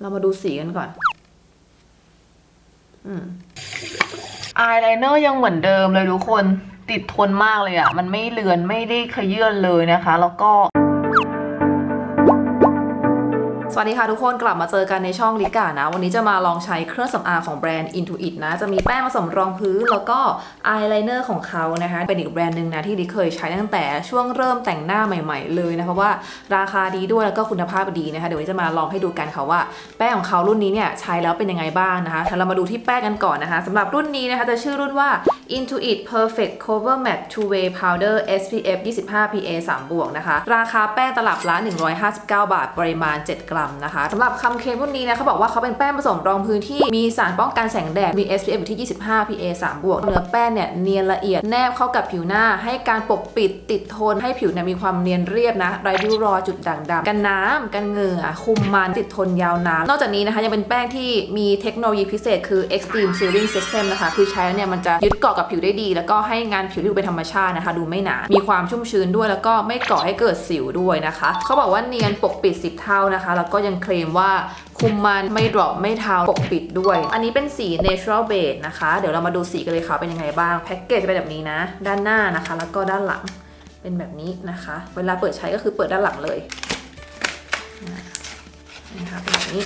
เรามาดูสีกันก่อน อืมอายไลเนอร์ยังเหมือนเดิมเลยทุกคนติดทนมากเลยอะ่ะ มันไม่เลือนไม่ได้ขยื่นเลยนะคะ แล้วก็ สวัสดีค่ะทุกคนกลับมาเจอกันในช่องลิกานะ วันนี้จะมาลองใช้เครื่องสำอางของแบรนด์ Intuit นะ จะมีแป้งผสมรองพื้นแล้วก็อายไลเนอร์ของเขานะคะ เป็นอีกแบรนด์หนึ่งนะที่ลิเคยใช้ตั้งแต่ช่วงเริ่มแต่งหน้าใหม่ๆเลยนะเพราะว่าราคาดีด้วยแล้วก็คุณภาพดีนะคะ เดี๋ยววันนี้จะมาลองให้ดูกันค่ะว่า แป้งของเขารุ่นนี้เนี่ยใช้แล้วเป็นยังไงบ้างนะคะเรามาดูที่แป้งกันก่อนนะคะสำหรับรุ่นนี้นะคะจะชื่อรุ่นว่า Intuit Perfect Cover Matte Two Way Powder SPF 25 PA 3บวกนะคะราคาแป้งตลับละ159 บาท ปริมาณ 7 กรัมนะคะสำหรับคำเคลมรุ่นนี้นะเขาบอกว่าเขาเป็นแป้งผสมรองพื้นที่มีสารป้องกันแสงแดดมี SPF อยู่ที่ 25 PA 3บวกเนื้อแป้งเนี่ยเนียนละเอียดแนบเข้ากับผิวหน้า ให้การปกปิดติดทนให้ผิวเนี่ยมีความเนียนเรียบนะไร้ริ้วรอยจุดด่างดำกันน้ำกันเหงื่อคุมมันติดทนยาวนานนอกจากนี้นะคะยังเป็นแป้งที่มีเทคโนโลยีพิเศษคือ Extreme Sealing System นะคะคือใช้แล้วเนี่ยมันจะยึดเกาะกับผิวได้ดี แล้วก็ให้งานผิวที่ดูเป็นธรรมชาตินะคะ ดูไม่หนา มีความชุ่มชื้นด้วยแล้วก็ไม่ก่อให้เกิดสิวด้วยนะคะ เขาบอกว่าเนียนปกปิด 10 เท่านะคะ แล้วก็ยังเคลมว่าคุมมันไม่ดรอปไม่เทาปกปิดด้วย อันนี้เป็นสี natural beige นะคะ เดี๋ยวเรามาดูสีกันเลยค่ะเป็นยังไงบ้างแพ็กเกจจะเป็นแบบนี้นะ ด้านหน้านะคะ แล้วก็ด้านหลังเป็นแบบนี้นะคะ เวลาเปิดใช้ก็คือเปิดด้านหลังเลยนะคะเป็นแบบนี้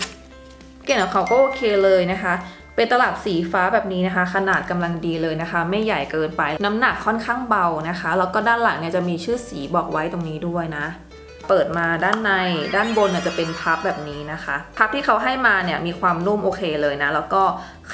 เกล็ดของเขาก็โอเคเลยนะคะเป็นตลับสีฟ้าแบบนี้นะคะ ขนาดกำลังดีเลยนะคะ ไม่ใหญ่เกินไปน้ำหนักค่อนข้างเบานะคะ แล้วก็ด้านหลังเนี่ยจะมีชื่อสีบอกไว้ตรงนี้ด้วยนะ เปิดมาด้านในด้านบนเนี่ยจะเป็นพับแบบนี้นะคะ พับที่เขาให้มาเนี่ยมีความนุ่มโอเคเลยนะ แล้วก็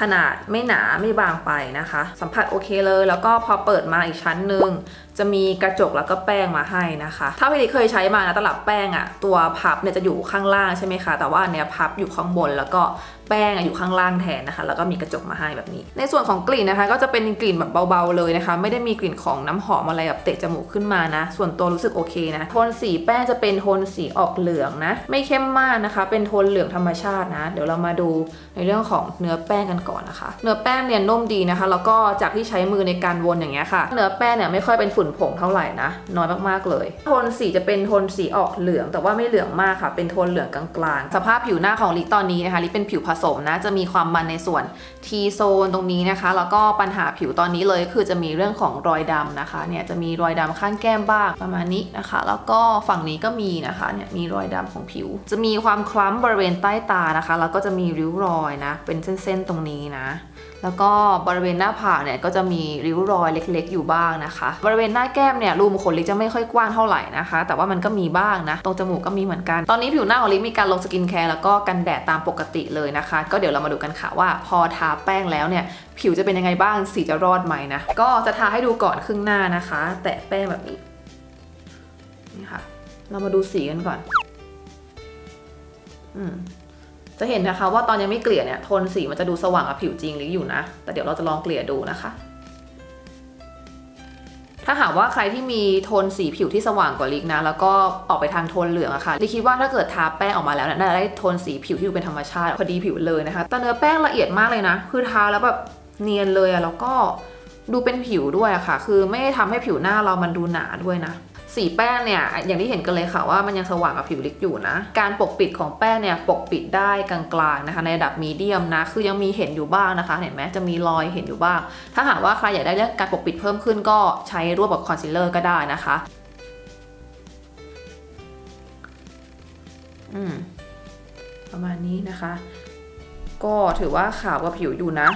ขนาดไม่หนาไม่บางไปนะคะ สัมผัสโอเคเลย แล้วก็พอเปิดมาอีกชั้นหนึ่งจะมีกระจกแล้วก็แป้งมาให้นะคะ ถ้าพี่ลิเคยใช้มานะตลับแป้งอะตัวพับเนี่ยจะอยู่ข้างล่างใช่ไหมคะ แต่ว่าอันเนี้ยพับอยู่ข้างบนแล้วก็แป้งอะอยู่ข้างล่างแทนนะคะ แล้วก็มีกระจกมาให้แบบนี้ ในส่วนของกลิ่นนะคะ ก็จะเป็นกลิ่นแบบเบาๆเลยนะคะ ไม่ได้มีกลิ่นของน้ำหอมอะไรแบบเตะจมูกขึ้นมานะ ส่วนตัวรู้สึกโอเคนะ โทนสีแป้งจะเป็นโทนสีออกเหลืองนะ ไม่เข้มมากนะคะ เป็นโทนเหลืองธรรมชาตินะ เดี๋ยวเรามาดูในเรื่องของเนื้อแป้งกันก่อนนะคะ เนื้อแป้งเนี่ยนุ่มดีนะคะ แล้วก็จากที่ใช้มือในการวนอย่างเงี้ยค่ะ เนื้อแป้งเนี่ยไม่ค่อยเป็นฝุ่นผงเท่าไหร่นะ น้อยมากๆเลย โทนสีจะเป็นโทนสีออกเหลือง แต่ว่าไม่เหลืองมากค่ะ เป็นโทนเหลืองกลางๆ สภาพผิวหน้าของลิตอนนี้นะคะ ลิเป็นผิวผสมนะ จะมีความมันในส่วน T โซนตรงนี้นะคะ แล้วก็ปัญหาผิวตอนนี้เลย คือจะมีเรื่องของรอยดำนะคะ เนี่ยจะมีรอยดำข้างแก้มบ้างประมาณนี้นะคะ แล้วก็ฝั่งนี้ก็มีนะคะเนี่ยมีรอยดำของผิว จะมีความคล้ำบริเวณใต้ตานะคะ แล้วก็จะมีริ้วรอยนะ เป็นเส้นๆตรงนี้นะ แล้วก็บริเวณหน้าผากเนี่ยก็จะมีริ้วรอยเล็กๆ อยู่บ้างนะคะ บริเวณหน้าแก้มเนี่ยรูมขนลิจะไม่ค่อยกว้างเท่าไหร่นะคะ แต่ว่ามันก็มีบ้างนะ ตรงจมูกก็มีเหมือนกัน ตอนนี้ผิวหน้าของลิมีการลงสกินแคร์แล้วก็กันแดดตามปกติเลยนะคะ ก็เดี๋ยวเรามาดูกันค่ะว่าพอทาแป้งแล้วเนี่ยผิวจะเป็นยังไงบ้างสีจะรอดไหมนะ ก็จะทาให้ดูก่อนครึ่งหน้านะคะ แตะแป้งแบบนี้นี่ค่ะ เรามาดูสีกันก่อน อืม จะเห็นนะคะว่าตอนยังไม่เกลี่ยเนี่ยโทนสีมันจะดูสว่างกับผิวจริงหรืออยู่นะ แต่เดี๋ยวเราจะลองเกลี่ยดูนะคะ ถ้าหากว่าใครที่มีโทนสีผิวที่สว่างกว่าลิกนะ แล้วก็ออกไปทางโทนเหลืองอะค่ะลิคิดว่าถ้าเกิดทาแป้งออกมาแล้วเนี่ยน่าจะได้โทนสีผิวที่ดูเป็นธรรมชาติพอดีผิวเลยนะคะแต่เนื้อแป้งละเอียดมากเลยนะ คือทาแล้วแบบเนียนเลยอะแล้วก็ดูเป็นผิวด้วยอะค่ะ คือไม่ได้ทำให้ผิวหน้าเรามันดูหนาด้วยนะ สีแป้งเนี่ยอย่างที่เห็นกันเลยค่ะว่ามันยังสว่างกับผิวลิกอยู่นะ การปกปิดของแป้งเนี่ยปกปิดได้กลางๆนะคะ ในระดับมีเดียมนะ คือยังมีเห็นอยู่บ้างนะคะ เห็นไหมจะมีรอยเห็นอยู่บ้าง ถ้าหากว่าใครอยากได้เรื่องการปกปิดเพิ่มขึ้นก็ใช้ร่วมกับคอนซีลเลอร์ก็ได้นะคะอืมประมาณนี้นะคะ ก็ถือว่าขาวกว่าผิวอยู่นะ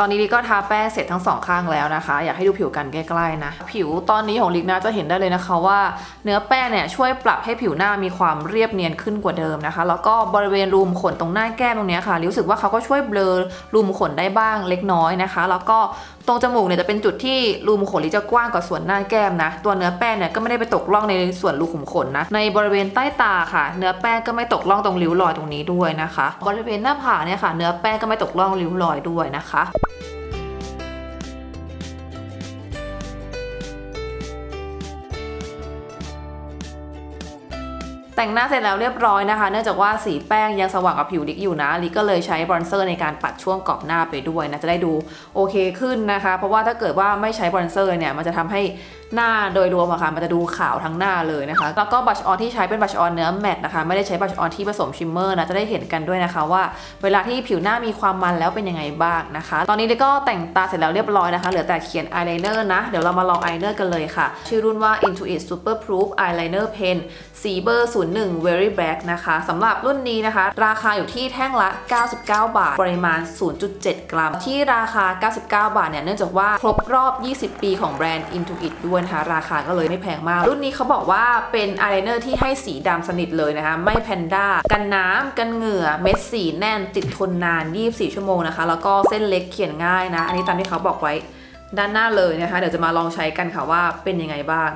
ตอนนี้ลิกก็ทาแป้งเสร็จทั้งสองข้างแล้วนะคะ อยากให้ดูผิวกันใกล้ๆนะ ผิวตอนนี้ของลิกนะจะเห็นได้เลยนะคะว่า เนื้อแป้งเนี่ยช่วยปรับให้ผิวหน้ามีความเรียบเนียนขึ้นกว่าเดิมนะคะ แล้วก็บริเวณรูมขนตรงหน้าแก้มตรงนี้ค่ะรู้สึกว่าเขาก็ช่วยเบลอรูมขนได้บ้างเล็กน้อยนะคะ แล้วก็ตรงจมูกเนี่ยจะเป็นจุดที่รูมขนลิจะกว้างกว่าส่วนหน้าแก้มนะ ตัวเนื้อแป้งเนี่ยก็ไม่ได้ไปตกล่องในส่วนรูขุมขนนะ ในบริเวณใต้ตาค่ะ เนื้อแป้งก็ไม่ตกล่องตรงริ้วรอยตรงนี้ด้วยนะคะ บริเวณหน้าผากเนี่ยค่ะ เนื้อแป้งก็ไม่ตกล่องริ้วรอยด้วยนะคะ แต่งหน้าเสร็จแล้วเรียบร้อยนะคะ เนื่องจากว่าสีแป้งยังสว่างกับผิวลิกอยู่นะลิกก็เลยใช้บรอนเซอร์ในการปัดช่วงกรอบหน้าไปด้วยนะจะได้ดูโอเคขึ้นนะคะ เพราะว่าถ้าเกิดว่าไม่ใช้บรอนเซอร์เนี่ยมันจะทำให้หน้าโดยรวมอะค่ะมันจะดูขาวทั้งหน้าเลยนะคะ แล้วก็บัชออนที่ใช้เป็นบัชออนเนื้อแมตต์นะคะ ไม่ได้ใช้บัชออนที่ผสมชิมเมอร์นะจะได้เห็นกันด้วยนะคะว่า เวลาที่ผิวหน้ามีความมันแล้วเป็นยังไงบ้างนะคะ ตอนนี้ด็กก็แต่งตาเสร็จแล้วเรียบร้อยนะคะเหลือแต่เขียนอายไลเนอร์นะเดี๋ยวเรามาลองอายไลเนอร์กันเลยค่ะ ชื่อรุ่นว่า Intuit Super Proof Eyeliner Pen สีเบอร์ 01 Very Black นะคะสำหรับรุ่นนี้นะคะ ราคาอยู่ที่แท่งละ 99 บาท ปริมาณ 0.7 กรัม ที่ราคา 99 บาทเนี่ยเนื่องจากว่าครบรอบ 20 ปีของแบรนด์ Intuit ด้วยนะคะราคาก็เลยไม่แพงมาก รุ่นนี้เขาบอกว่าเป็นอายไลเนอร์ที่ให้สีดำสนิทเลยนะคะ ไม่แพนด้า กันน้ำกันเหงื่อ เม็ดสีแน่นติดทนนาน 24 ชั่วโมงนะคะ แล้วก็เส้นเล็กเขียนง่ายนะ อันนี้ตามที่เขาบอกไว้ด้านหน้าเลยนะคะ เดี๋ยวจะมาลองใช้กันค่ะว่าเป็นยังไงบ้าง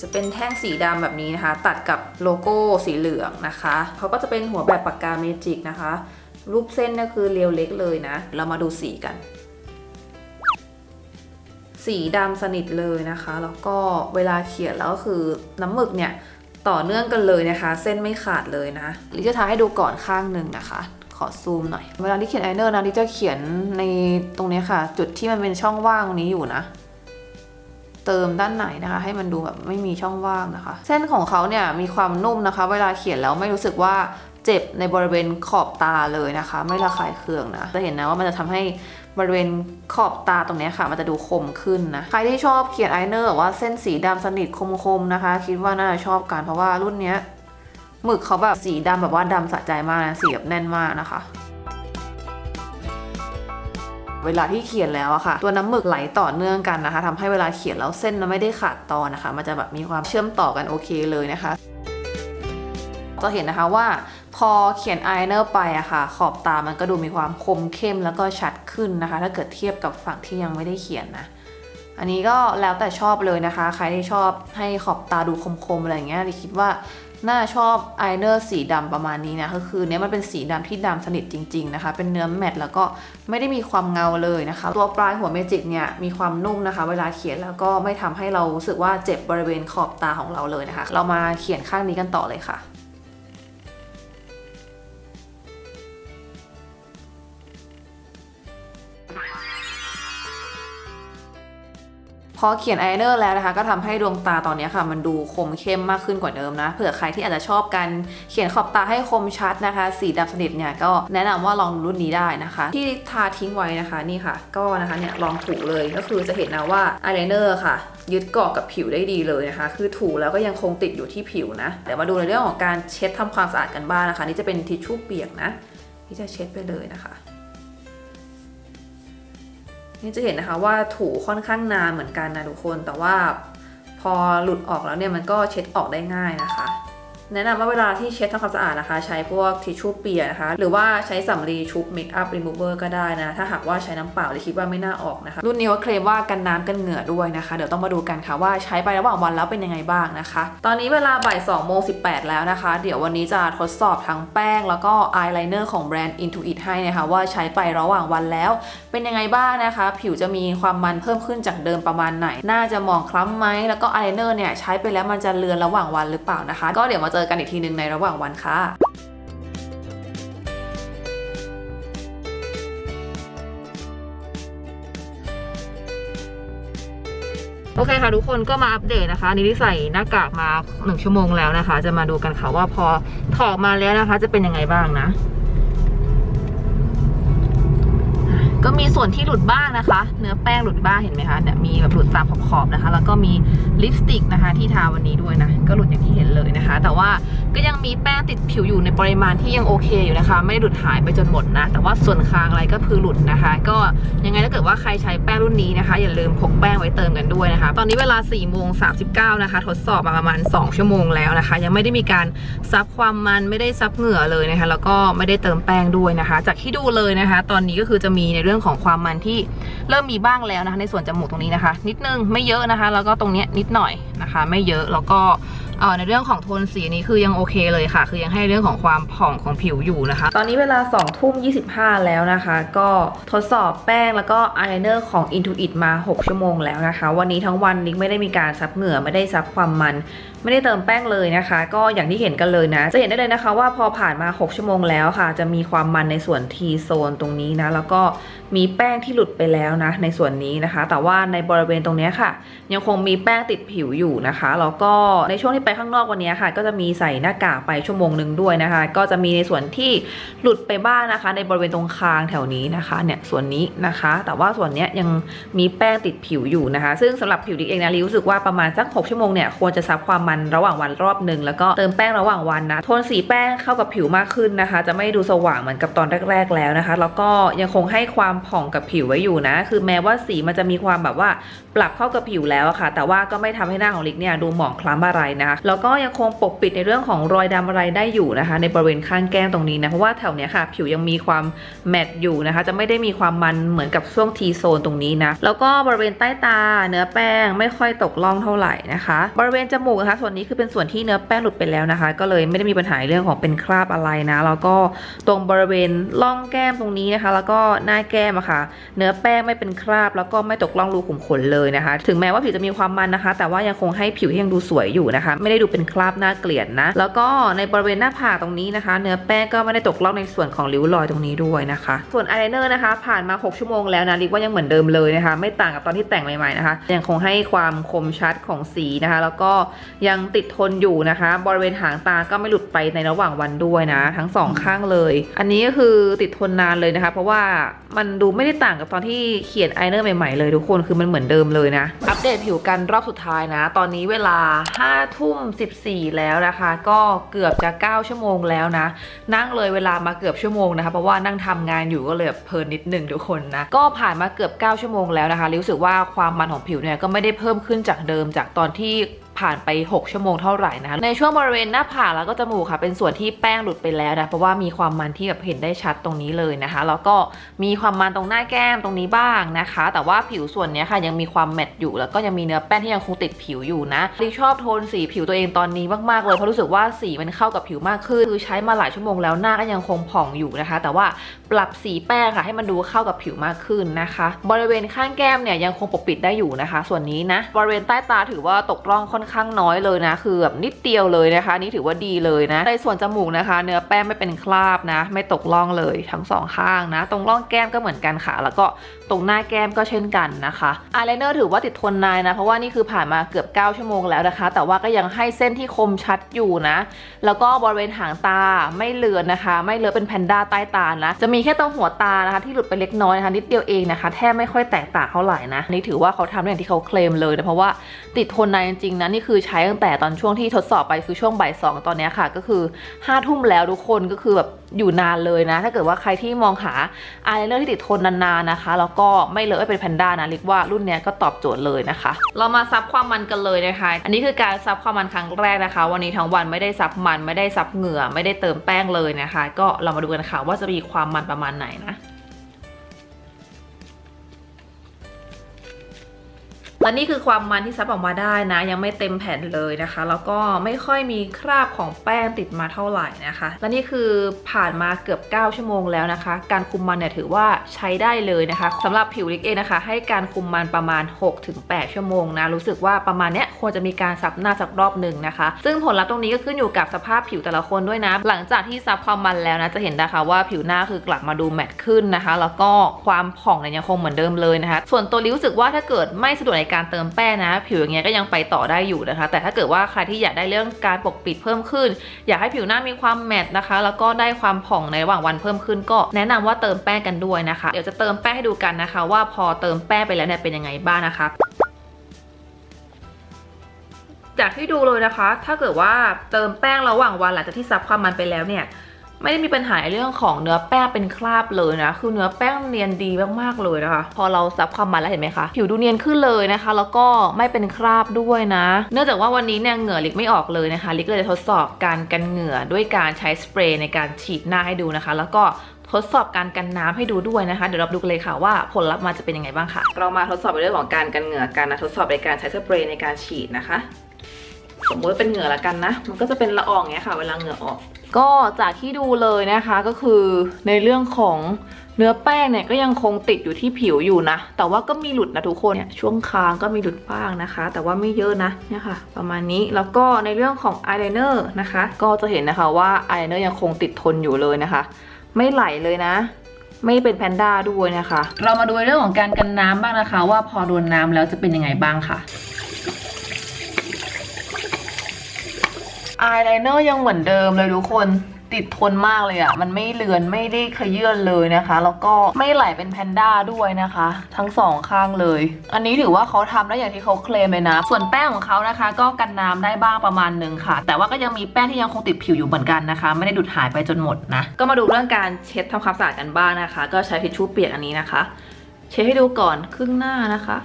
จะเป็นแท่งสีดำแบบนี้นะคะ ตัดกับโลโก้สีเหลืองนะคะเขาก็จะเป็นหัวแบบปากกาเมจิกนะคะ รูปเส้นก็คือเรียวเล็กเลยนะ เรามาดูสีกัน สีดำสนิทเลยนะคะ แล้วก็เวลาเขียนแล้วก็คือน้ำหมึกเนี่ยต่อเนื่องกันเลยนะคะ เส้นไม่ขาดเลยนะลิจะทาให้ดูก่อนข้างหนึ่งนะคะ ขอซูมหน่อย เวลาที่เขียนไอเนอร์นะลิจะเขียนในตรงนี้ค่ะ จุดที่มันเป็นช่องว่างตรงนี้อยู่นะ เติมด้านไหนนะคะ ให้มันดูแบบไม่มีช่องว่างนะคะ เส้นของเขาเนี่ยมีความนุ่มนะคะ เวลาเขียนแล้วไม่รู้สึกว่าเจ็บในบริเวณขอบตาเลยนะคะ ไม่ระคายเคืองนะจะเห็นนะว่ามันจะทำให้ บริเวณขอบตาตรงนี้ค่ะ มันจะดูคมขึ้นนะ ใครที่ชอบเขียนอายเนอร์แบบว่าเส้นสีดำสนิทคมๆนะคะ คิดว่าน่าจะชอบกันเพราะว่ารุ่นเนี้ยหมึกเขาแบบสีดำแบบว่าดำสะใจมากนะสีแบบแน่นมากนะคะเวลาที่เขียนแล้วอะค่ะ ตัวน้ำหมึกไหลต่อเนื่องกันนะคะทำให้เวลาเขียนแล้วเส้นมันไม่ได้ขาดตอนนะคะ มันจะแบบมีความเชื่อมต่อกันโอเคเลยนะคะ จะเห็นนะคะว่า พอเขียนอายเนอร์ไปอะค่ะ ขอบตามันก็ดูมีความคมเข้มแล้วก็ชัดขึ้นนะคะ ถ้าเกิดเทียบกับฝั่งที่ยังไม่ได้เขียนนะอันนี้ก็แล้วแต่ชอบเลยนะคะ ใครที่ชอบให้ขอบตาดูคมๆอะไรอย่างเงี้ยดิคิดว่าน่าชอบอายเนอร์สีดำประมาณนี้นะก็คือเนี้ยมันเป็นสีดำที่ดำสนิทจริง ๆนะคะ เป็นเนื้อแมตต์แล้วก็ไม่ได้มีความเงาเลยนะคะ ตัวปลายหัวเมจิกเนี่ยมีความนุ่มนะคะ เวลาเขียนแล้วก็ไม่ทำให้เรารู้สึกว่าเจ็บบริเวณขอบตาของเราเลยนะคะ เรามาเขียนข้างนี้กันต่อเลยค่ะ อเขียนอายไลเนอร์แล้วนะคะ ก็ทำให้ดวงตาตอนนี้ค่ะ มันดูคมเข้มมากขึ้นกว่าเดิมนะ เผื่อใครที่อาจจะชอบการเขียนขอบตาให้คมชัดนะคะ สีดำสนิทเนี่ยก็แนะนำว่าลองรุ่นนี้ได้นะคะ ที่ทาทิ้งไว้นะคะนี่ค่ะ ก็นะคะเนี่ยลองถูเลยก็คือจะเห็นนะว่าอายไลเนอร์ค่ะ ยึดเกาะกับผิวได้ดีเลยนะคะ คือถูแล้วก็ยังคงติดอยู่ที่ผิวนะเดี๋ยวมาดูในเรื่องของการเช็ดทำความสะอาดกันบ้างนะคะ นี่จะเป็นทิชชู่เปียกนะที่จะเช็ดไปเลยนะคะ นี่จะเห็นนะคะว่าถูค่อนข้างนานเหมือนกันนะทุกคน แต่ว่าพอหลุดออกแล้วเนี่ยมันก็เช็ดออกได้ง่ายนะคะ แนะนำว่าเวลาที่เช็ดทำความสะอาดนะคะ ใช้พวกทิชชู่เปียกนะคะ หรือว่าใช้สำลีชุบเมคอัพรีมูเวอร์ก็ได้นะ ถ้าหากว่าใช้น้ำเปล่าเลยคิดว่าไม่น่าออกนะคะ รุ่นนี้เขาเคลมว่ากันน้ำกันเหงื่อด้วยนะคะ เดี๋ยวต้องมาดูกันค่ะว่าใช้ไประหว่างวันแล้วเป็นยังไงบ้างนะคะ ตอนนี้เวลาบ่าย2โมง18 แล้วนะคะ เดี๋ยววันนี้จะทดสอบทั้งแป้ง แล้วก็อายไลเนอร์ของแบรนด์ Intuit ให้นะคะว่าใช้ไประหว่างวันแล้ว เป็นยังไงบ้างนะคะ ผิวจะมีความมันเพิ่มขึ้นจากเดิมประมาณไหน น่าจะหมองคล้ำไหมแล้วก็อายไลเนอร์เนี่ยใช้ไปแล้วมันจะเลือนระหว่างวันหรือเปล่านะคะ ก็เดี๋ยวมาเจอกันอีกทีหนึงในระหว่างวันค่ะโอเคค่ะทุกคนก็มาอัปเดตนะคะนี่ที่ใส่หน้ากากมาหนึ่งชั่วโมงแล้วนะคะ จะมาดูกันค่ะว่าพอถอดมาแล้วนะคะ จะเป็นยังไงบ้างนะ มีส่วนที่หลุดบ้างนะคะ เนื้อแป้งหลุดบ้างเห็นไหมคะเนี่ยมีแบบหลุดตามขอบๆนะคะ แล้วก็มีลิปสติกนะคะที่ทาวันนี้ด้วยนะ ก็หลุดอย่างที่เห็นเลยนะคะ แต่ว่า ก็ยังมีแป้งติดผิวอยู่ในปริมาณที่ยังโอเคอยู่นะคะ ไม่ได้หลุดหายไปจนหมดนะ แต่ว่าส่วนคางอะไรก็คือหลุดนะคะ ก็ยังไงถ้าเกิดว่าใครใช้แป้งรุ่นนี้นะคะ อย่าลืมพกแป้งไว้เติมกันด้วยนะคะ ตอนนี้เวลา4โมง39นะคะ ทดสอบมาประมาณ 2 ชั่วโมงแล้วนะคะ ยังไม่ได้มีการซับความมันไม่ได้ซับเหงื่อเลยนะคะ แล้วก็ไม่ได้เติมแป้งด้วยนะคะ จากที่ดูเลยนะคะ ตอนนี้ก็คือจะมีในเรื่องของความมันที่เริ่มมีบ้างแล้วนะคะ ในส่วนจมูกตรงนี้นะคะ นิดนึงไม่เยอะนะคะ แล้วก็ตรงนี้นิดหน่อยนะคะ ไม่เยอะแล้วก็ ในเรื่องของโทนสีนี้คือยังโอเคเลยค่ะ คือยังให้เรื่องของความผ่องของผิวอยู่นะคะ ตอนนี้เวลา2ทุ่ม25 แล้วนะคะ ก็ทดสอบแป้งแล้วก็อายไลเนอร์ของ Intuit มา 6 ชั่วโมงแล้วนะคะ วันนี้ทั้งวันนิกไม่ได้มีการซับเหงื่อไม่ได้ซับความมันไม่ได้เติมแป้งเลยนะคะ ก็อย่างที่เห็นกันเลยนะ จะเห็นได้เลยนะคะว่าพอผ่านมา 6 ชั่วโมงแล้วค่ะ จะมีความมันในส่วน T โซนตรงนี้นะ แล้วก็มีแป้งที่หลุดไปแล้วนะ ในส่วนนี้นะคะ แต่ว่าในบริเวณตรงนี้ค่ะ ยังคงมีแป้งติดผิวอยู่นะคะแล้วก็ในช่วงที่ไปข้างนอกวันนี้ค่ะ ก็จะมีใส่หน้ากากไปชั่วโมงหนึ่งด้วยนะคะ ก็จะมีในส่วนที่หลุดไปบ้างนะคะ ในบริเวณตรงคางแถวนี้นะคะเนี่ยส่วนนี้นะคะ แต่ว่าส่วนนี้ยังมีแป้งติดผิวอยู่นะคะ ซึ่งสำหรับผิวดิกเองนะริรู้สึกว่าประมาณสัก 6 ชั่วโมงเนี่ยควรจะซับความมันระหว่างวันรอบหนึ่งแล้วก็เติมแป้งระหว่างวันนะโทนสีแป้งเข้ากับผิวมากขึ้นนะคะ จะไม่ดูสว่างเหมือนกับตอนแรก ๆ แล้วนะคะ แล้วก็ยังคงให้ความผ่องกับผิวไว้อยู่นะ คือแม้ว่าสีมันจะมีความแบบว่าปรับเข้ากับผิวแล้วอะค่ะ แต่ว่าก็ไม่ทำให้หน้าของลิกเนี่ยดูหมองคล้ำอะไรนะคะแล้วก็ยังคงปกปิดในเรื่องของรอยดำอะไรได้อยู่นะคะ ในบริเวณข้างแก้มตรงนี้นะเพราะว่าแถวเนี้ยค่ะผิวยังมีความแมตต์อยู่นะคะ จะไม่ได้มีความมันเหมือนกับช่วงทีโซนตรงนี้นะแล้วก็บริเวณใต้ตาเนื้อแป้งไม่ค่อยตกล่องเท่าไหร่นะคะ บริเวณจมูกนะคะส่วนนี้คือเป็นส่วนที่เนื้อแป้งหลุดไปแล้วนะคะ ก็เลยไม่ได้มีปัญหาเรื่องของเป็นคราบอะไรนะ แล้วก็ตรงบริเวณร่องแก้มตรงนี้นะคะ แล้วก็หน้าแก้มอะค่ะ เนื้อแป้งไม่เป็นคราบ แล้วก็ไม่ตกล่องรูขุมขนเลยนะคะ ถึงแม้ว่าผิวจะมีความมันนะคะ แต่ว่ายังคงให้ผิวที่ยังดูสวยอยู่นะคะไม่ได้ดูเป็นคราบน่าเกลียดนะ แล้วก็ในบริเวณหน้าผากตรงนี้นะคะ เนื้อแป้งก็ไม่ได้ตกลองในส่วนของริ้วรอยตรงนี้ด้วยนะคะ ส่วนอายไลเนอร์นะคะ ผ่านมา 6 ชั่วโมงแล้วนะริกว่ายังเหมือนเดิมเลยนะคะ ไม่ต่างกับตอนที่แต่งใหม่ๆนะคะ ยังคงให้ความคมชัดของสีนะคะ แล้วก็ยังติดทนอยู่นะคะ บริเวณหางตาก็ไม่หลุดไปในระหว่างวันด้วยนะ ทั้งสองข้างเลย อันนี้ก็คือติดทนนานเลยนะคะ เพราะว่ามันดูไม่ได้ต่างกับตอนที่เขียนอายไลเนอร์ใหม่ๆเลยทุกคนคือมันเหมือนเดิมเลยนะ อัปเดตผิวกันรอบสุดท้ายนะ ตอนนี้เวลา5ทุ่ม14 แล้วนะคะ ก็เกือบจะ 9 ชั่วโมงแล้วนะ นั่งเลยเวลามาเกือบชั่วโมงนะคะเพราะว่านั่งทำงานอยู่ก็เลยเพลินนิดหนึ่งทุกคนนะก็ผ่านมาเกือบ 9 ชั่วโมงแล้วนะคะรู้สึกว่าความมันของผิวเนี่ยก็ไม่ได้เพิ่มขึ้นจากเดิมจากตอนที่ ผ่านไป 6 ชั่วโมงเท่าไหร่นะคะในช่วงบริเวณหน้าผากแล้วก็จมูกค่ะ เป็นส่วนที่แป้งหลุดไปแล้วนะเพราะว่ามีความมันที่แบบเห็นได้ชัดตรงนี้เลยนะคะ แล้วก็มีความมันตรงหน้าแก้มตรงนี้บ้างนะคะ แต่ว่าผิวส่วนนี้ค่ะยังมีความแมตต์อยู่ แล้วก็ยังมีเนื้อแป้งที่ยังคงติดผิวอยู่นะลิชอบโทนสีผิวตัวเองตอนนี้มากๆเลยเพราะรู้สึกว่าสีมันเข้ากับผิวมากขึ้นคือใช้มาหลายชั่วโมงแล้วหน้าก็ยังคงผ่องอยู่นะคะ แต่ว่าปรับสีแป้งค่ะให้มันดูเข้ากับผิวมากขึ้นนะคะ บริเวณข้างแก้มเนี่ยยังคงปกปิดได้อยู่นะคะ ส่วนนี้นะบริเวณใต้ตาถือว่าตกร่องค่อนข้างน้อยเลยนะคือแบบนิดเดียวเลยนะคะ นี่ถือว่าดีเลยนะในส่วนจมูกนะคะ เนื้อแป้งไม่เป็นคราบนะ ไม่ตกร่องเลยทั้งสองข้างนะ ตรงร่องแก้มก็เหมือนกันค่ะ แล้วก็ตรงหน้าแก้มก็เช่นกันนะคะอายไลเนอร์ถือว่าติดทนนานนะ เพราะว่านี่คือผ่านมาเกือบ 9 ชั่วโมงแล้วนะคะ แต่ว่าก็ยังให้เส้นที่คมชัดอยู่นะ แล้วก็บริเวณหางตาไม่เลือนนะคะ ไม่เลือนเป็นแพนด้าใต้ตานะจะมีแค่ตรงหัวตานะคะที่หลุดไปเล็กน้อยนะคะนิดเดียวเองนะคะ แทบไม่ค่อยแตกต่างเท่าไหร่นะนี่ถือว่าเขาทำอย่างที่เขาเคลมเลยนะเพราะว่าติดทนนานจริงๆนะนี่คือใช้ตั้งแต่ตอนช่วงที่ทดสอบไปคือช่วงบ่ายสองตอนนี้ค่ะ ก็คือ5้าทุ่มแล้วทุกคนก็คือแบบอยู่นานเลยนะ ถ้าเกิดว่าใครที่มองหาอายไลเนอร์ที่ติดทนนานๆนะคะ แล้วก็ไม่เลอะไม่เป็นแพนด้านะเรียกว่ารุ่นนี้ก็ตอบโจทย์เลยนะคะ เรามาซับความมันกันเลยนะคะ อันนี้คือการซับความมันครั้งแรกนะคะ วันนี้ทั้งวันไม่ได้ซับมันไม่ได้ซับเหงื่อ ไม่ได้เติมแป้งเลยนะคะ ก็เรามาดูกันค่ะว่าจะมีความมันประมาณไหนนะ และนี่คือความมันที่ซับออกมาได้นะ ยังไม่เต็มแผ่นเลยนะคะ แล้วก็ไม่ค่อยมีคราบของแป้งติดมาเท่าไหร่นะคะ และนี่คือผ่านมาเกือบ 9 ชั่วโมงแล้วนะคะ การคุมมันเนี่ยถือว่าใช้ได้เลยนะคะสำหรับผิวลิกเองนะคะ ให้การคุมมันประมาณ 6-8 ชั่วโมงนะรู้สึกว่าประมาณเนี้ยควรจะมีการซับหน้าสักรอบหนึ่งนะคะ ซึ่งผลลัพธ์ตรงนี้ก็ขึ้นอยู่กับสภาพผิวแต่ละคนด้วยนะ หลังจากที่ซับความมันแล้วนะจะเห็นนะคะว่าผิวหน้าคือกลับมาดูแมตต์ขึ้นนะคะ แล้วก็ความผ่องเนี่ยยังคงเหมือนเดิมเลยนะคะ ส่วนตัวรู้สึกว่าถ้าเกิดไม่สะดวกในการเติมแป้งนะ ผิวอย่างเงี้ยก็ยังไปต่อได้อยู่นะคะ แต่ถ้าเกิดว่าใครที่อยากได้เรื่องการปกปิดเพิ่มขึ้น อยากให้ผิวหน้ามีความแมตต์นะคะ แล้วก็ได้ความผ่องในระหว่างวันเพิ่มขึ้น ก็แนะนำว่าเติมแป้งกันด้วยนะคะ เดี๋ยวจะเติมแป้งให้ดูกันนะคะ ว่าพอเติมแป้งไปแล้วเนี่ยเป็นยังไงบ้างนะคะจากที่ดูเลยนะคะ ถ้าเกิดว่าเติมแป้งระหว่างวันหลังจากที่ซับความมันไปแล้วเนี่ย ไม่ได้มีปัญหาเรื่องของเนื้อแป้งเป็นคราบเลยนะ คือเนื้อแป้งเนียนดีมากๆเลยนะคะ พอเราซับความมันแล้วเห็นไหมคะ ผิวดูเนียนขึ้นเลยนะคะ แล้วก็ไม่เป็นคราบด้วยนะ เนื่องจากว่าวันนี้เนี่ยเหงื่อลิกไม่ออกเลยนะคะ ลิกเลยจะทดสอบการกันเหงื่อด้วยการใช้สเปรย์ในการฉีดหน้าให้ดูนะคะ แล้วก็ทดสอบการกันน้ำให้ดูด้วยนะคะ เดี๋ยวเราดูกันเลยค่ะว่าผลลัพธ์มันจะเป็นยังไงบ้างค่ะ เรามาทดสอบในเรื่องของการกันเหงื่อกันนะ ทดสอบในการใช้สเปรย์ในการฉีดนะคะ สมมติว่าเป็นเหงื่อละกันนะ มันก็จะเป็นละอองอย่างเงี้ยค่ะ เวลาเหงื่อออก ก็จากที่ดูเลยนะคะก็คือในเรื่องของเนื้อแป้งเนี่ยก็ยังคงติดอยู่ที่ผิวอยู่นะ แต่ว่าก็มีหลุดนะทุกคนเนี่ยช่วงคางก็มีหลุดบ้างนะคะ แต่ว่าไม่เยอะนะเนี่ยค่ะ ประมาณนี้แล้วก็ในเรื่องของอายไลเนอร์นะคะ ก็จะเห็นนะคะว่าอายไลเนอร์ยังคงติดทนอยู่เลยนะคะ ไม่ไหลเลยนะ ไม่เป็นแพนด้าด้วยนะคะ เรามาดูในเรื่องของการกันน้ำบ้างนะคะ ว่าพอโดนน้ำแล้วจะเป็นยังไงบ้างค่ะ อายไลเนอร์ยังเหมือนเดิมเลยทุกคนติดทนมากเลยอะ่ะ มันไม่เลือนไม่ได้ขยื่นเลยนะคะ แล้วก็ไม่ไหลเป็นแพนด้าด้วยนะคะ ทั้งสองข้างเลย อันนี้ถือว่าเขาทำได้อย่างที่เขาเคลมเลยนะ ส่วนแป้งของเขานะคะ ก็กันน้ำได้บ้างประมาณหนึ่งค่ะ แต่ว่าก็ยังมีแป้งที่ยังคงติดผิวอยู่เหมือนกันนะคะ ไม่ได้ดูดหายไปจนหมดนะ ก็มาดูเรื่องการเช็ดทำความสะอาดกันบ้างนะคะ ก็ใช้ทิชชู่เปียกอันนี้นะคะ เช็ดให้ดูก่อนครึ่งหน้านะคะ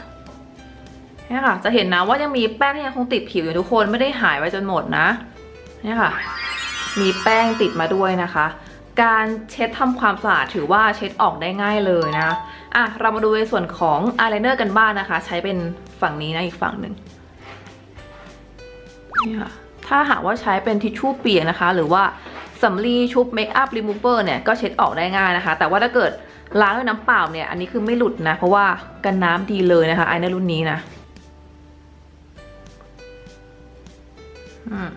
นี่ค่ะ จะเห็นนะว่ายังมีแป้งที่ยังคงติดผิวอยู่ทุกคนไม่ได้หายไปจนหมดนะ เนี่ยค่ะ มีแป้งติดมาด้วยนะคะ การเช็ดทำความสะอาดถือว่าเช็ดออกได้ง่ายเลยนะอะเรามาดูในส่วนของอายไลเนอร์กันบ้างนะคะ ใช้เป็นฝั่งนี้นะอีกฝั่งหนึ่งนี่ค่ะถ้าหากว่าใช้เป็นทิชชู่เปียกนะคะ หรือว่าสำลีชุบเมคอัพรีมูเวอร์เนี่ยก็เช็ดออกได้ง่ายนะคะ แต่ว่าถ้าเกิดล้างด้วยน้ำเปล่าเนี่ยอันนี้คือไม่หลุดนะ เพราะว่ากันน้ำดีเลยนะคะไอในรุ่นนี้นะ อืม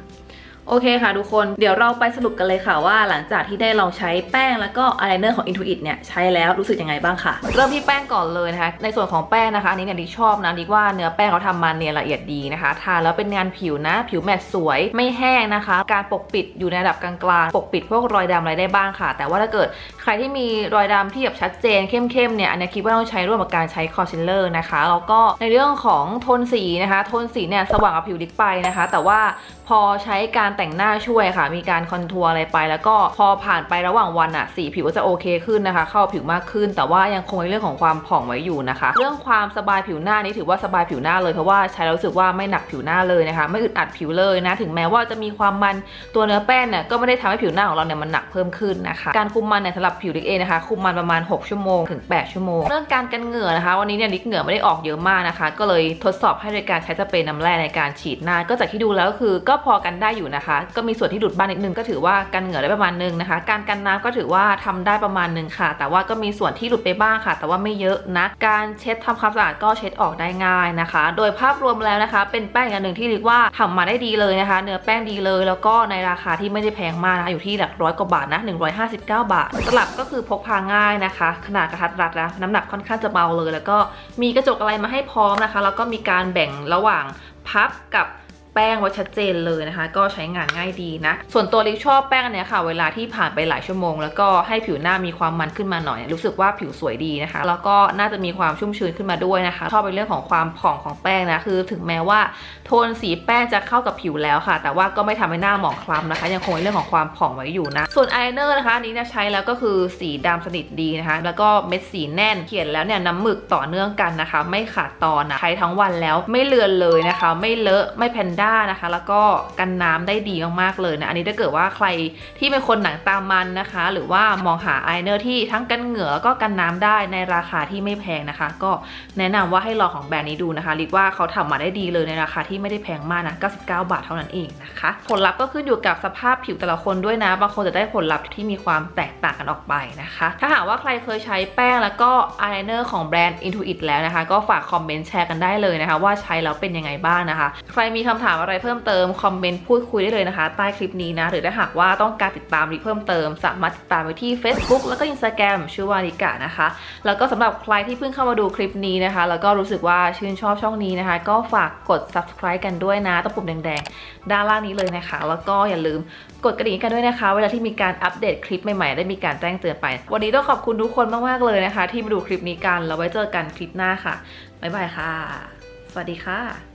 โอเคค่ะทุกคนเดี๋ยวเราไปสรุปกันเลยค่ะว่า หลังจากที่ได้ลองใช้แป้งแล้วก็อายไลเนอร์ของ Intuit เนี่ยใช้แล้วรู้สึกยังไงบ้างค่ะ เริ่มที่แป้งก่อนเลยนะคะ ในส่วนของแป้งนะคะอันนี้เนี่ยดิชอบนะดิว่าเนื้อแป้งเขาทำมาเนียนละเอียดดีนะคะ ทาแล้วเป็นงานผิวนะ ผิวแมตต์สวยไม่แห้งนะคะ การปกปิดอยู่ในระดับกลางๆปกปิดพวกรอยดำอะไรได้บ้างค่ะ แต่ว่าถ้าเกิดใครที่มีรอยดำที่แบบชัดเจนเข้มๆเนี่ยอันนี้คิดว่าต้องใช้ร่วมกับการใช้คอนซีลเลอร์นะคะแล้วก็ในเรื่องของโทนสีนะคะโทนสีเนี่ยสว่างกับผิวดิกไปนะคะ แต่ว่าพอใช้การแต่งหน้าช่วยค่ะ มีการคอนทัวร์อะไรไป แล้วก็พอผ่านไประหว่างวันอะสีผิวก็จะโอเคขึ้นนะคะ เข้าผิวมากขึ้น แต่ว่ายังคงในเรื่องของความผ่องไว้อยู่นะคะ เรื่องความสบายผิวหน้านี้ถือว่าสบายผิวหน้าเลยเพราะว่าใช้แล้วรู้สึกว่าไม่หนักผิวหน้าเลยนะคะ ไม่อึดอัดผิวเลยนะ ถึงแม้ว่าจะมีความมันตัวเนื้อแป้งเนี่ยก็ไม่ได้ทำให้ผิวหน้าของเราเนี่ยมันหนักเพิ่มขึ้นนะคะ การคุมมันเนี่ยสำหรับผิวดิกเองนะคะ คุมมันประมาณ 6 ชั่วโมงถึง 8 ชั่วโมง เรื่องการกันเหงื่อนะคะ วันนี้เนี่ยดิกเหงื่อไม่ได้ออกเยอะมากนะคะ ก็เลยทดสอบให้โดยการใช้สเปรย์น้ำแร่ในการฉีดหน้า ก็จากที่ดูแล้วก็คือก็พอกันได้อยู่นะคะก็มีส่วนที่หลุดบ้างนิดนึงก็ถือว่ากันเหงื่อได้ประมาณนึงนะคะ การกันน้ำก็ถือว่าทำได้ประมาณนึงค่ะ แต่ว่าก็มีส่วนที่หลุดไปบ้างค่ะ แต่ว่าไม่เยอะนะ การเช็ดทำความสะอาดก็เช็ดออกได้ง่ายนะคะ โดยภาพรวมแล้วนะคะ เป็นแป้งอย่างหนึ่งที่เรียกว่าทำมาได้ดีเลยนะคะ เนื้อแป้งดีเลย แล้วก็ในราคาที่ไม่ได้แพงมากนะคะอยู่ที่หลักร้อยกว่าบาทนะ159 บาทสลับก็คือพกพาง่ายนะคะ ขนาดกระทัดรัดนะน้ำหนักค่อนข้างจะเบาเลย แล้วก็มีกระจกอะไรมาให้พร้อมนะคะ แล้วก็มีการแบ่งระหว่างพับกับ แป้งไว้ชัดเจนเลยนะคะ ก็ใช้งานง่ายดีนะ ส่วนตัวลิชอบแป้งนเนี้ยค่ะ เวลาที่ผ่านไปหลายชั่วโมง แล้วก็ให้ผิวหน้ามีความมันขึ้นมาหน่อย รู้สึกว่าผิวสวยดีนะคะ แล้วก็น่าจะมีความชุ่มชื้นขึ้นมาด้วยนะคะ ชอบในเรื่องของความผ่องของแป้งนะคือ ถึงแม้ว่าโทนสีแป้งจะเข้ากับผิวแล้วค่ะ แต่ว่าก็ไม่ทำให้หน้าหมองคล้ำนะคะ ยังคงในเรื่องของความผ่องไว้อยู่นะ ส่วนอายไลเนอร์นะคะนี้นี่ยใช้แล้วก็คือสีดำสนิทดีนะคะ แล้วก็เม็ดสีแน่นเขียนแล้วเนี่ยน้ำหมึกต่อเนื่องกันนะคะ ไม่ขาดตอนนะใช้ทั้งวันแล้วไม่เลือนเลยนะคะ ไม่เลอะไม่แพนด้านะคะ แล้วก็กันน้ำได้ดีมากๆเลยนะ อันนี้ถ้าเกิดว่าใครที่เป็นคนหนังตามันนะคะ หรือว่ามองหาอายไลเนอร์ที่ทั้งกันเหงื่อแล้วก็กันน้ำได้ในราคาที่ไม่แพงนะคะ ก็แนะนำว่าให้ลองของแบรนด์นี้ดูนะคะเรียกว่าเขาทำมาได้ดีเลยในราคาที่ไม่ได้แพงมากนะ 99 บาทเท่านั้นเองนะคะ ผลลัพธ์ก็ขึ้นอยู่กับสภาพผิวแต่ละคนด้วยนะ บางคนจะได้ผลลัพธ์ที่มีความแตกต่างกันออกไปนะคะ ถ้าหากว่าใครเคยใช้แป้งแล้วก็อายไลเนอร์ของแบรนด์ Intuit แล้วนะคะ ก็ฝากคอมเมนต์แชร์กันได้เลยนะคะ ว่าใช้แล้วเป็นยังไงบ้างนะคะ ใครมีคำถามามอะไรเพิ่มเติมคอมเมนต์พูดคุยได้เลยนะคะ ใต้คลิปนี้นะ หรือถ้าหากว่าต้องการติดตามริเพิ่มเติม สามารถติดตามไปที่ Facebook แล้วก็ Instagram ชื่อว่านิกะนะคะ แล้วก็สำหรับใครที่เพิ่งเข้ามาดูคลิปนี้นะคะ แล้วก็รู้สึกว่าชื่นชอบช่องนี้นะคะ ก็ฝากกด subscribe กันด้วยนะต้องปุ่มแดงๆ ด้านล่างนี้เลยนะคะ แล้วก็อย่าลืมกดกระดิ่งกันด้วยนะคะ เวลาที่มีการอัปเดตคลิปใหม่ๆ ได้มีการแจ้งเตือนไป วันนี้ต้องขอบคุณทุกคนมากๆเลยนะคะ ที่มาดูคลิปนี้กันแล้วไว้เจอกันคลิปหน้าค่ะบ๊ายบายค่ะ สวัสดีค่ะ